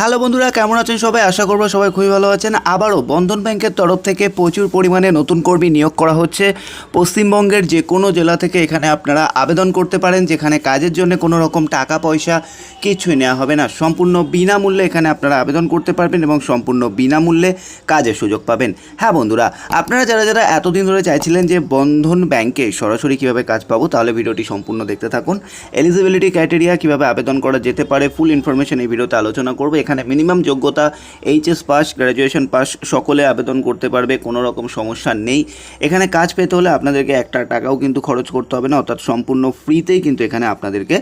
Hello বন্ধুরা, কেমন আছেন সবাই? আশা করব সবাই খুবই ভালো আছেন। আবারও বন্ধন ব্যাংকের তরফ থেকে প্রচুর পরিমাণে নতুন কর্মী নিয়োগ করা হচ্ছে। পশ্চিমবঙ্গের যে কোনো জেলা থেকে এখানে আপনারা আবেদন করতে পারেন, যেখানে কাজের জন্য কোনো রকম টাকা, পয়সা কিছুই নেওয়া হবে না। সম্পূর্ণ বিনামূল্যে এখানে আপনারা আবেদন করতে পারবেন এবং সম্পূর্ণ বিনামূল্যে কাজের সুযোগ পাবেন। হ্যাঁ বন্ধুরা, আপনারা যারা যারা এতদিন ধরে চাইছিলেন যে বন্ধন ব্যাংকে সরাসরি কীভাবে কাজ পাবো, তাহলে ভিডিওটি সম্পূর্ণ দেখতে থাকুন। এলিজিবিলিটি ক্রাইটেরিয়া কীভাবে আবেদন করা যেতে পারে, ফুল ইনফরমেশন এই ভিডিওতে আলোচনা করব। এখানে মিনিমাম যোগ্যতা এইচএস পাস গ্র্যাজুয়েশন পাস সকলে আবেদন করতে পারবে, কোনো রকম সমস্যা নেই। এখানে কাজ পেতে হলে আপনাদেরকে একটা টাকাও কিন্তু খরচ করতে হবে না, অর্থাৎ সম্পূর্ণ ফ্রিতেই কিন্তু এখানে আপনাদেরকে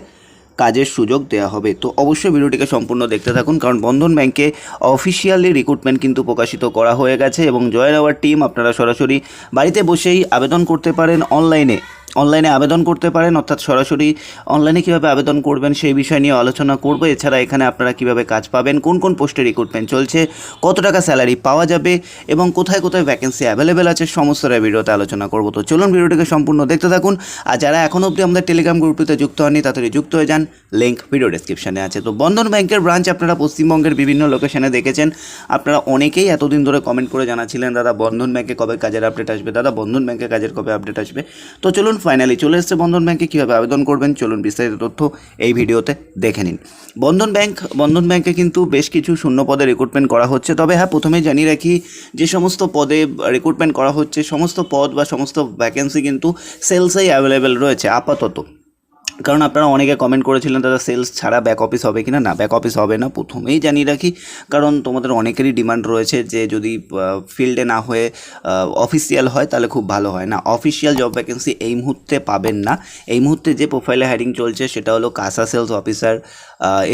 কাজের সুযোগ দেওয়া হবে। তো অবশ্যই ভিডিওটিকে সম্পূর্ণ দেখতে থাকুন, কারণ বন্ধন ব্যাংকে অফিসিয়ালি রিক্রুটমেন্ট কিন্তু প্রকাশিত করা হয়ে গেছে এবং জয়েন আওয়ার টিম আপনারা সরাসরি বাড়িতে বসেই আবেদন করতে পারেন অনলাইনে অনলাইনে আবেদন করতে পারেন, অর্থাৎ সরাসরি অনলাইনে কীভাবে আবেদন করবেন সেই বিষয় নিয়ে আলোচনা করব। এছাড়া এখানে আপনারা কীভাবে কাজ পাবেন, কোন কোন পোস্টে রিক্রুটমেন্ট চলছে, কত টাকা স্যালারি পাওয়া যাবে এবং কোথায় কোথায় ভ্যাকেন্সি অ্যাভেলেবেল আছে সমস্তটা ভিডিওতে আলোচনা করব। তো চলুন ভিডিওটিকে সম্পূর্ণ দেখতে থাকুন। আর যারা এখনও অবধি আমাদের টেলিগ্রাম গ্রুপটিতে যুক্ত হননি, তাড়াতাড়ি যুক্ত হয়ে যান। লিঙ্ক ভিডিও ডেসক্রিপশনে আছে। তো বন্ধন ব্যাংকের ব্রাঞ্চ আপনারা পশ্চিমবঙ্গের বিভিন্ন লোকেশনে দেখেছেন। আপনারা অনেকেই এতদিন ধরে কমেন্ট করে জানাচ্ছিলেন, দাদা, বন্ধন ব্যাংকে কবে কাজের আপডেট আসবে? দাদা, বন্ধন ব্যাংকে কাজের কবে আপডেট আসবে? তো চলুন ফাইনালি চলে এসছে বন্ধন ব্যাংকে কীভাবে আবেদন করবেন? চলুন বিস্তারিত তথ্য এই ভিডিওতে দেখে নিন। বন্ধন ব্যাংক বন্ধন ব্যাংকে কিন্তু বেশ কিছু শূন্য পদে রিক্রুটমেন্ট করা হচ্ছে। তবে হ্যাঁ প্রথমেই জানিয়ে রাখি যে সমস্ত পদে রিক্রুটমেন্ট করা হচ্ছে, সমস্ত পদ বা সমস্ত ভ্যাকেন্সি কিন্তু সেলসেই অ্যাভেলেবেল রয়েছে, আপাতত। কারণ আপনারা অনেকে কমেন্ট করেছিলেন, দাদা সেলস ছাড়া ব্যাক অফিস হবে কি না না ব্যাক অফিস হবে না, প্রথমেই জানিয়ে রাখি, কারণ তোমাদের অনেকেরই ডিমান্ড রয়েছে যে যদি ফিল্ডে না হয়ে অফিসিয়াল হয়, তাহলে খুব ভালো হয়। না অফিসিয়াল জব ভ্যাকেন্সি এই মুহূর্তে পাবেন না। এই মুহূর্তে যে প্রোফাইলে হায়ারিং চলছে, সেটা হলো কাসা সেলস অফিসার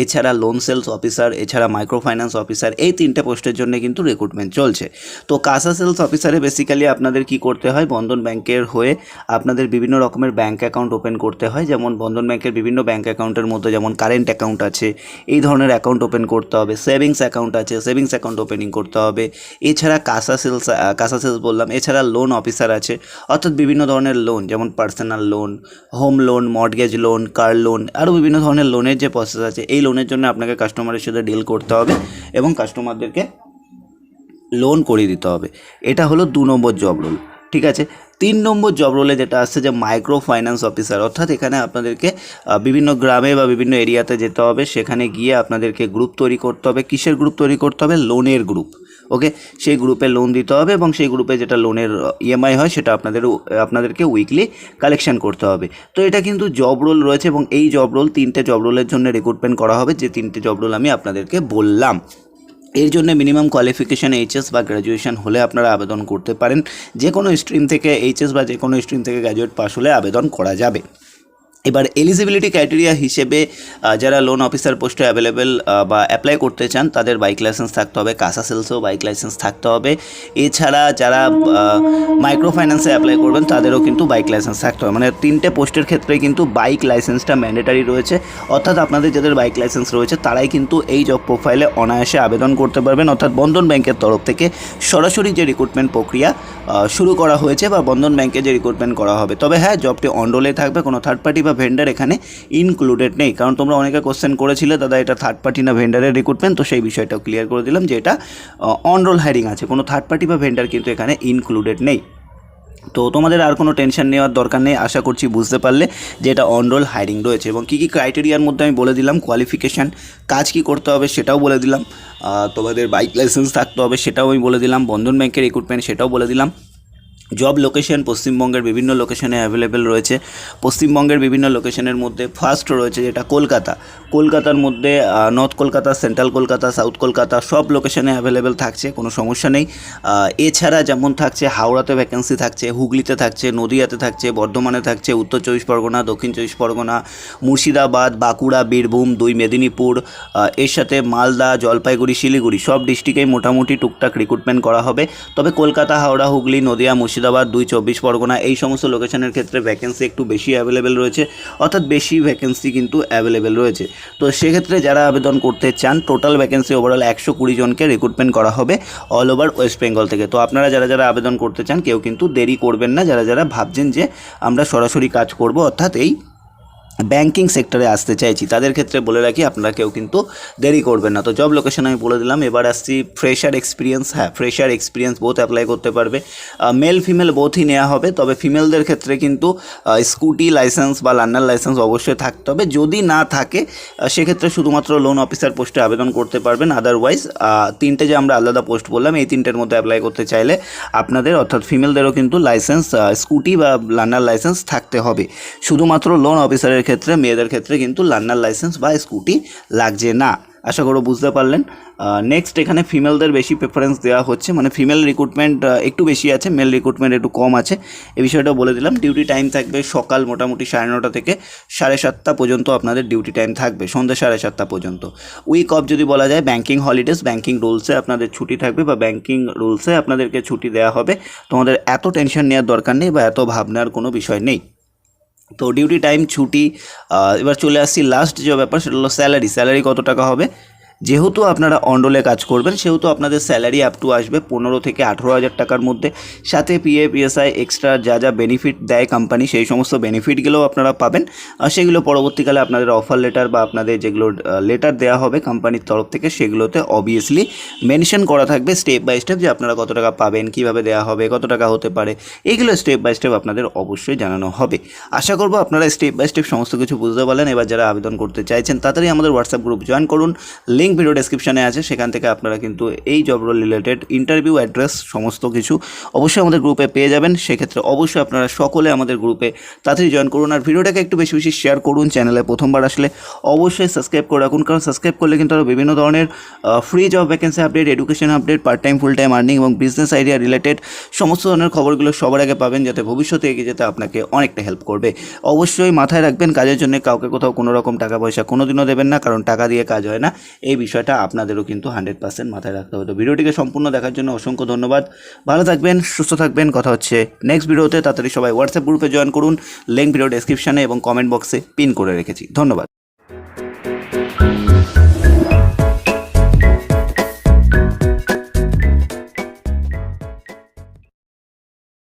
এছাড়া লোন সেলস অফিসার এছাড়া মাইক্রো ফাইন্যান্স অফিসার এই তিনটে পোস্টের জন্য কিন্তু রিক্রুটমেন্ট চলছে। তো কাসা সেলস অফিসারে বেসিক্যালি আপনাদের কি করতে হয়? বন্ধন ব্যাংকের হয়ে আপনাদের বিভিন্ন রকমের ব্যাংক অ্যাকাউন্ট ওপেন করতে হয়। যেমন বন্ধন ব্যাংকের বিভিন্ন ব্যাংক অ্যাকাউন্টের মধ্যে যেমন কারেন্ট অ্যাকাউন্ট আছে, এই ধরনের অ্যাকাউন্ট ওপেন করতে হবে। সেভিংস অ্যাকাউন্ট আছে, সেভিংস অ্যাকাউন্ট ওপেনিং করতে হবে। এছাড়া কাসা সেলস কাসা সেলস বললাম, এছাড়া লোন অফিসার আছে। অর্থাৎ বিভিন্ন ধরনের লোন যেমন personal loan home loan mortgage loan car loan আরও বিভিন্ন ধরনের লোনের যে প্রসেস আছে, এই লোনের জন্য আপনাকে কাস্টমারের সাথে ডিল করতে হবে এবং কাস্টমারদেরকে লোন করিয়ে দিতে হবে। এটা হলো দু নম্বর জব রোল ঠিক আছে? তিন নম্বর জব রোলে যেটা আসছে যে মাইক্রো ফাইন্যান্স অফিসার অর্থাৎ এখানে আপনাদেরকে বিভিন্ন গ্রামে বা বিভিন্ন এরিয়াতে যেতে হবে, সেখানে গিয়ে আপনাদেরকে গ্রুপ তৈরি করতে হবে। কিসের গ্রুপ তৈরি করতে হবে? লোনের গ্রুপ ওকে সেই গ্রুপে লোন দিতে হবে এবং সেই গ্রুপে যেটা লোনের ইএমআই হয়, সেটা আপনাদের আপনাদেরকে উইকলি কালেকশন করতে হবে। তো এটা কিন্তু জব রোল রয়েছে এবং এই জব রোল তিনটে জব রোলের জন্য রিক্রুটমেন্ট করা হবে। যে তিনটে জব রোল আমি আপনাদেরকে বললাম। এর জন্য মিনিমাম কোয়ালিফিকেশান এইচএস বা গ্র্যাজুয়েশন হলে আপনারা আবেদন করতে পারেন। যে কোনো স্ট্রিম থেকে এইচএস বা যে কোনো স্ট্রিম থেকে গ্র্যাজুয়েট পাস হলে আবেদন করা যাবে। এবার এলিজিবিলিটি ক্রাইটেরিয়া হিসেবে যারা লোন অফিসার পোস্টে অ্যাভেলেবেল বা অ্যাপ্লাই করতে চান, তাদের বাইক লাইসেন্স থাকতে হবে কাসা সেলসেও বাইক লাইসেন্স থাকতে হবে। এছাড়া যারা মাইক্রো ফাইন্যান্সে অ্যাপ্লাই করবেন, তাদেরও কিন্তু বাইক লাইসেন্স থাকতে হবে। মানে তিনটে পোস্টের ক্ষেত্রে কিন্তু বাইক লাইসেন্সটা ম্যান্ডেটারি রয়েছে। অর্থাৎ আপনাদের যাদের বাইক লাইসেন্স রয়েছে, তারাই কিন্তু এই জব প্রোফাইলে অনায়াসে আবেদন করতে পারবেন। অর্থাৎ বন্ধন ব্যাংকের তরফ থেকে সরাসরি যে রিক্রুটমেন্ট প্রক্রিয়া শুরু করা হয়েছে বা বন্ধন ব্যাংকে যে রিক্রুটমেন্ট করা হবে। তবে হ্যাঁ জবটি অনরোলে থাকবে, কোনো থার্ড পার্টি বা ভেন্ডার এখানে ইনক্লুডেড নেই। কারণ তোমরা অনেকে কোশ্চেন করেছিলে, দাদা এটা থার্ড পার্টি না ভেন্ডারের রিক্রুটমেন্ট তো সেই বিষয়টাও ক্লিয়ার করে দিলাম যে এটা অনরোল হায়ারিং আছে। কোনো থার্ড পার্টি বা ভেন্ডার কিন্তু এখানে ইনক্লুডেড নেই। তো তোমাদের আর কোনো টেনশন নেওয়ার দরকার নেই। আশা করছি বুঝতে পারলে যে এটা অনরোল হায়ারিং রয়েছে। এবং কী কী ক্রাইটেরিয়ার মধ্যে আমি বলে দিলাম? কোয়ালিফিকেশান কাজ কি করতে হবে সেটাও বলে দিলাম। তোমাদের বাইক লাইসেন্স থাকতে হবে সেটাও আমি বলে দিলাম। বন্ধন ব্যাংকের রিক্রুটমেন্ট সেটাও বলে দিলাম। জব লোকেশন পশ্চিমবঙ্গের বিভিন্ন লোকেশনে অ্যাভেলেবেল রয়েছে। পশ্চিমবঙ্গের বিভিন্ন লোকেশনের মধ্যে ফার্স্ট রয়েছে যেটা কলকাতা। কলকাতার মধ্যে north Kolkata central Kolkata south Kolkata সব লোকেশনে অ্যাভেলেবেল থাকছে, কোনো সমস্যা নেই। এছাড়া যেমন থাকছে, হাওড়াতে ভ্যাকেন্সি থাকছে, হুগলিতে থাকছে, নদিয়াতে থাকছে, বর্ধমানে থাকছে, উত্তর চব্বিশ পরগনা, দক্ষিণ চব্বিশ পরগনা, মুর্শিদাবাদ, বাঁকুড়া, বীরভূম, দুই মেদিনীপুর এর সাথে মালদা, জলপাইগুড়ি, শিলিগুড়ি সব ডিস্ট্রিক্টেই মোটামুটি টুকটাক রিক্রুটমেন্ট করা হবে। তবে কলকাতা, হাওড়া, হুগলি, নদিয়া, মুর্শিদাবাদ দুই চব্বিশ পরগনা, এই সমস্ত লোকেশনের ক্ষেত্রে ভ্যাকেন্সি একটু বেশি অ্যাভেলেবেল রয়েছে। অর্থাৎ বেশি ভ্যাকেন্সি কিন্তু অ্যাভেলেবেল রয়েছে। তো সেক্ষেত্রে যারা আবেদন করতে চান টোটাল ভ্যাকেন্সি ওভারঅল একশো কুড়ি জনকে রিক্রুটমেন্ট করা হবে অল ওভার ওয়েস্ট বেঙ্গল থেকে। তো আপনারা যারা যারা আবেদন করতে চান, কেউ কিন্তু দেরি করবেন না। যারা যারা ভাবছেন যে আমরা সরাসরি কাজ করব, অর্থাৎ এই ব্যাংকিং সেক্টরে আসতে চাইছি। তাদের ক্ষেত্রে বলে রাখি, আপনারা কেউ কিন্তু দেরি করবেন না। তো জব লোকেশন আমি বলে দিলাম। এবার আসছি ফ্রেশার এক্সপিরিয়েন্স হ্যাঁ ফ্রেশার এক্সপিরিয়েন্স বোথ অ্যাপ্লাই করতে পারবে। মেল ফিমেল বোথই নেওয়া হবে। তবে ফিমেলদের ক্ষেত্রে কিন্তু স্কুটি লাইসেন্স বা লার্নার লাইসেন্স অবশ্যই থাকতে হবে। যদি না থাকে সেক্ষেত্রে শুধুমাত্র লোন অফিসার পোস্টে আবেদন করতে পারবেন। আদারওয়াইজ তিনটে যে আমরা আলাদা পোস্ট বললাম, এই তিনটের মধ্যে অ্যাপ্লাই করতে চাইলে আপনাদের, অর্থাৎ ফিমেলদেরও কিন্তু লাইসেন্স স্কুটি বা লার্নার লাইসেন্স থাকতে হবে। শুধুমাত্র লোন অফিসারের ক্ষেত্রে, মেয়েদের ক্ষেত্রে কিন্তু লার্নার লাইসেন্স বা স্কুটি লাগছে না। আশা করো বুঝতে পারলেন। নেক্সট এখানে ফিমেলদের বেশি প্রেফারেন্স দেওয়া হচ্ছে। মানে ফিমেল রিক্রুটমেন্ট একটু বেশি আছে মেল রিক্রুটমেন্ট একটু কম আছে। এই বিষয়টা বলে দিলাম। ডিউটি টাইম থাকবে সকাল মোটামুটি সাড়ে নটা থেকে সাড়ে সাতটা পর্যন্ত আপনাদের ডিউটি টাইম থাকবে, সন্ধ্যে সাড়ে সাতটা পর্যন্ত। উইক অফ যদি বলা যায় ব্যাঙ্কিং হলিডেজ ব্যাঙ্কিং রুলসে আপনাদের ছুটি থাকবে বা ব্যাঙ্কিং রুলসে আপনাদেরকে ছুটি দেওয়া হবে। তোমাদের এত টেনশন নেওয়ার দরকার নেই বা এত ভাবনার কোনো বিষয় নেই। তো ডিউটি টাইম ছুটি এবার চলে আসছি লাস্ট যে ব্যাপার সেটা হলো স্যালারি স্যালারি কত টাকা হবে? যেহেতু আপনারা অন্ডলে কাজ করবেন, সেহেতু আপনাদের স্যালারি আপ টু আসবে পনেরো থেকে আঠেরো হাজার টাকার মধ্যে। সাথে পিএ পিএসআই এক্সট্রা যা যা বেনিফিট দেয় কোম্পানি সেই সমস্ত বেনিফিটগুলোও আপনারা পাবেন। আর সেগুলো পরবর্তীকালে আপনাদের অফার লেটার বা আপনাদের যেগুলো লেটার দেওয়া হবে কোম্পানির তরফ থেকে, সেগুলোতে অবভিয়াসলি মেনশন করা থাকবে স্টেপ বাই স্টেপ যে আপনারা কত টাকা পাবেন, কীভাবে দেওয়া হবে, কত টাকা হতে পারে। এগুলো স্টেপ বাই স্টেপ আপনাদের অবশ্যই জানানো হবে। আশা করব আপনারা স্টেপ বাই স্টেপ সমস্ত কিছু বুঝতে পারলেন। এবার যারা আবেদন করতে চাইছেন, তাড়াতাড়ি আমাদের হোয়াটসঅ্যাপ গ্রুপ জয়েন করুন। লিঙ্ক ভিডিও ডেসক্রিপশনে আছে, সেখান থেকে আপনারা কিন্তু এই job role related interview address সমস্ত কিছু অবশ্যই আমাদের গ্রুপে পেয়ে যাবেন। সেক্ষেত্রে অবশ্যই আপনারা সকলে আমাদের গ্রুপে তাড়াতাড়ি জয়েন করুন। আর ভিডিওটাকে একটু বেশি বেশি শেয়ার করুন চ্যানেলে প্রথমবার আসলে। অবশ্যই সাবস্ক্রাইব করে রাখুন, কারণ সাবস্ক্রাইব করলে কিন্তু আরও বিভিন্ন ধরনের free job vacancy update education update part time full time earning এবং বিজনেস আইডিয়া রিলেটেড সমস্ত ধরনের খবরগুলো সবার আগে পাবেন, যাতে ভবিষ্যতে এগিয়ে যেতে আপনাকে অনেকটা হেল্প করবে। অবশ্যই মাথায় রাখবেন, কাজের জন্য কাউকে কোথাও কোনো রকম টাকা পয়সা কোনোদিনও দেবেন না, কারণ টাকা দিয়ে কাজ হয় না। এই বিষয়টা আপনাদেরও কিন্তু হান্ড্রেড পার্সেন্ট মাথায় রাখতে হবে। তো ভিডিওটিকে সম্পূর্ণ দেখার জন্য অসংখ্য ধন্যবাদ। ভালো থাকবেন, সুস্থ থাকবেন। কথা হচ্ছে নেক্সট ভিডিওতে। তাড়াতাড়ি সবাই হোয়াটসঅ্যাপ গ্রুপে জয়েন করুন। লিঙ্ক ভিডিও ডিসক্রিপশানে এবং কমেন্ট বক্সে পিন করে রেখেছি। ধন্যবাদ।